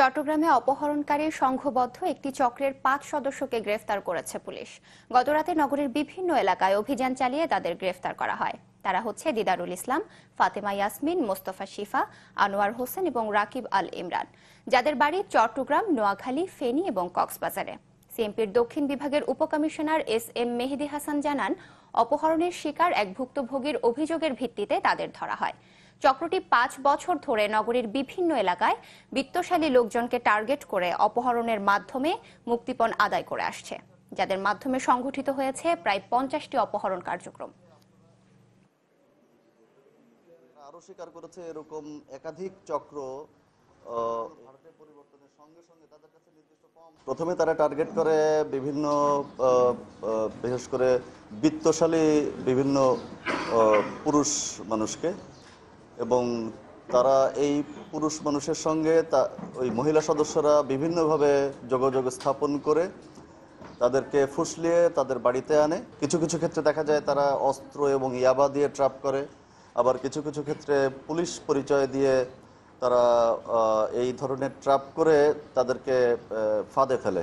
চট্টগ্রামে অপহরণকারী সংঘবদ্ধ একটি চক্রের পাঁচ সদস্যকে গ্রেফতার করেছে পুলিশ। গতরাতে নগরের বিভিন্ন এলাকায় অভিযান চালিয়ে তাদের গ্রেফতার করা হয়। তারা হচ্ছে দিদারুল ইসলাম, ফাতেমা ইয়াসমিন, মোস্তফা শিফা, আনোয়ার হোসেন এবং রাকিব আল ইমরান, যাদের বাড়ি চট্টগ্রাম, নোয়াখালী, ফেনী এবং কক্সবাজারে। সিএমপির দক্ষিণ বিভাগের উপকমিশনার এস এম মেহেদি হাসান জানান, অপহরণের শিকার এক ভুক্তভোগীর অভিযোগের ভিত্তিতে তাদের ধরা হয়। চক্রটি পাঁচ বছর ধরে নগরীর বিভিন্ন এলাকায় বিত্তশালী লোকজনকে টার্গেট করে অপহরণের মাধ্যমে মুক্তিপণ আদায় করে আসছে, যাদের মাধ্যমে সংঘটিত হয়েছে প্রায় পঞ্চাশটি অপহরণ কার্যক্রম। স্বীকার করেছে এরকম একাধিক চক্র সঙ্গে প্রথমে তারা টার্গেট করে বিভিন্ন বিশেষ করে বিত্তশালী বিভিন্ন পুরুষ মানুষকে। এবং তারা এই পুরুষ মানুষের সঙ্গে তা, ওই মহিলা সদস্যরা বিভিন্নভাবে যোগাযোগ স্থাপন করে তাদেরকে ফুসলিয়ে তাদের বাড়িতে আনে। কিছু কিছু ক্ষেত্রে দেখা যায় তারা অস্ত্র এবং ইয়াবা দিয়ে ট্রাপ করে। আবার কিছু কিছু ক্ষেত্রে পুলিশ পরিচয় দিয়ে তারা এই ধরনের ট্রাপ করে তাদেরকে ফাঁদে ফেলে।